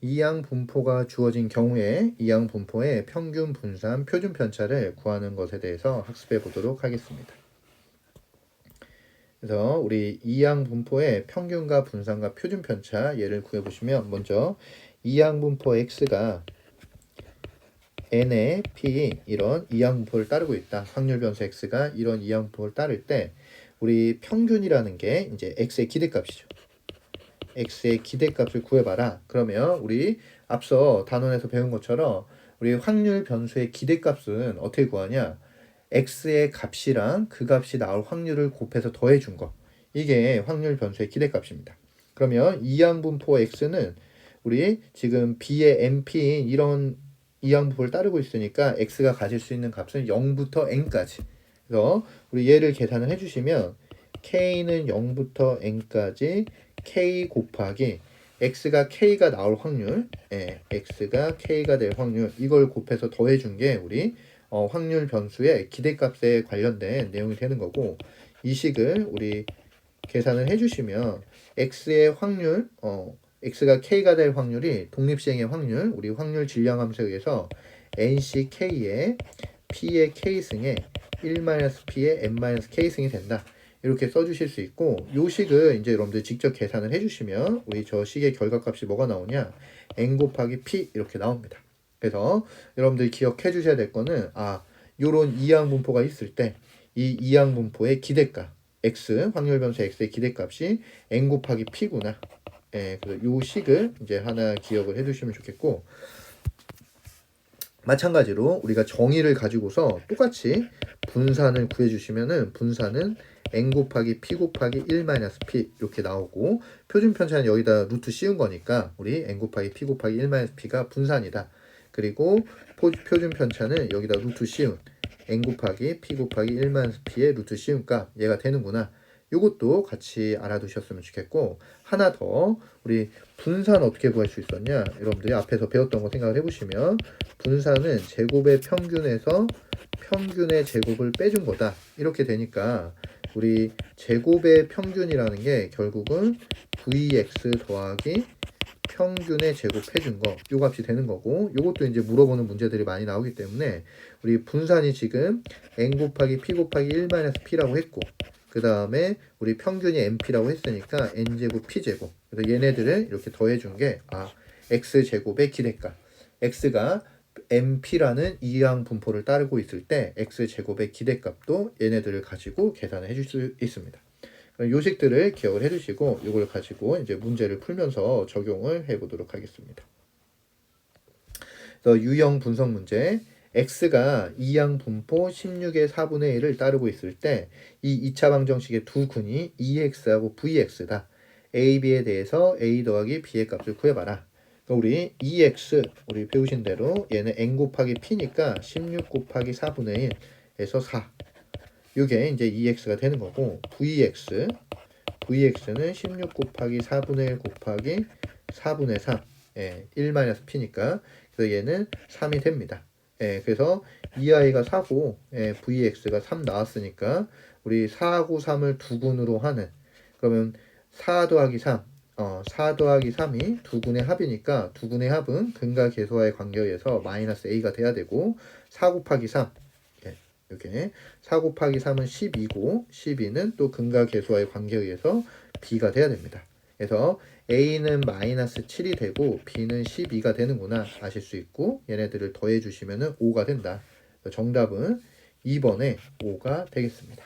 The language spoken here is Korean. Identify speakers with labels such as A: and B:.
A: 이항 분포가 주어진 경우에 이항 분포의 평균 분산 표준 편차를 구하는 것에 대해서 학습해 보도록 하겠습니다. 그래서 우리 이항 분포의 평균과 분산과 표준 편차 예를 구해 보시면 먼저 이항 분포 x가 n의 p 이런 이항 분포를 따르고 있다. 확률 변수 x가 이런 이항 분포를 따를 때 우리 평균이라는 게 이제 x의 기대값이죠. X의 기대값을 구해봐라. 그러면 우리 앞서 단원에서 배운 것처럼 우리 확률 변수의 기대값은 어떻게 구하냐? x의 값이랑 그 값이 나올 확률을 곱해서 더해준 거. 이게 확률 변수의 기대값입니다. 그러면 이항분포 x는 우리 지금 b의 np인 이런 이항분포를 따르고 있으니까 x가 가질 수 있는 값은 0부터 n까지. 그래서 우리 얘를 계산을 해주시면 k는 0부터 n까지 k 곱하기 x가 k가 나올 확률, 예, x가 k가 될 확률 이걸 곱해서 더해준 게 우리 어, 확률 변수의 기대값에 관련된 내용이 되는 거고 이 식을 우리 계산을 해주시면 x의 확률, 어, x가 k가 될 확률이 독립시행의 확률, 우리 확률 질량함수에 의해서 nck의 p의 k승에 1-p의 n-k승이 된다. 이렇게 써주실 수 있고 요 식을 이제 여러분들 직접 계산을 해주시면 우리 저 식의 결과값이 뭐가 나오냐 n 곱하기 p 이렇게 나옵니다. 그래서 여러분들이 기억해 주셔야 될 거는 아 요런 이항 분포가 있을 때 이 이항 분포의 기대값 x 확률 변수 x의 기대값이 n 곱하기 p구나. 예, 그래서 요 식을 이제 하나 기억을 해 두시면 좋겠고 마찬가지로 우리가 정의를 가지고서 똑같이 분산을 구해 주시면은 분산은 n 곱하기 p 곱하기 1 마이너스 p 이렇게 나오고 표준 편차는 여기다 루트 씌운 거니까 우리 n 곱하기 p 곱하기 1 마이너스 p가 분산이다. 그리고 포, 표준 편차는 여기다 루트 씌운 n 곱하기 p 곱하기 1 마이너스 p의 루트 씌운 값 얘가 되는구나. 요것도 같이 알아두셨으면 좋겠고 하나 더 우리 분산 어떻게 구할 수 있었냐 여러분들이 앞에서 배웠던 거 생각을 해보시면 분산은 제곱의 평균에서 평균의 제곱을 빼준 거다 이렇게 되니까 우리 제곱의 평균이라는 게 결국은 vx 더하기 평균의 제곱 해준 거, 요 값이 되는 거고, 요것도 이제 물어보는 문제들이 많이 나오기 때문에, 우리 분산이 지금 n 곱하기 p 곱하기 1-p라고 했고, 그 다음에 우리 평균이 np라고 했으니까 n제곱 p제곱. 그래서 얘네들을 이렇게 더해준 게, 아, x제곱의 기대값. x가 np라는 이항 분포를 따르고 있을 때 x제곱의 기대값도 얘네들을 가지고 계산을 해줄 수 있습니다. 요식들을 기억을 해주시고 이걸 가지고 이제 문제를 풀면서 적용을 해보도록 하겠습니다. 그래서 유형 분석 문제 x가 이항 분포 16의 4분의 1을 따르고 있을 때 이 2차 방정식의 두 근이 ex하고 vx다. a, b에 대해서 a 더하기 b의 값을 구해봐라. 우리 ex 우리 배우신 대로 얘는 n 곱하기 p니까 16 곱하기 4분의 1에서 4 이게 이제 EX가 되는 거고 VX VX는 16 곱하기 4분의 1 곱하기 4분의 3 예, 1 마이너스 P니까. 그래서 얘는 3이 됩니다. 예, 그래서 이 아이가 4고 예, VX가 3 나왔으니까 우리 4하고 3을 두 군으로 하는. 그러면 4 더하기 3 어, 4 더하기 3이 두 군의 합이니까 두 군의 합은 근과 계수와의 관계에서 마이너스 A가 돼야 되고 4 곱하기 3 이렇게 4 곱하기 3은 12고 12는 또 근과 계수와의 관계에 의해서 b가 돼야 됩니다. 그래서 a는 마이너스 7이 되고 b는 12가 되는구나 아실 수 있고 얘네들을 더해 주시면 5가 된다. 정답은 2번에 5가 되겠습니다.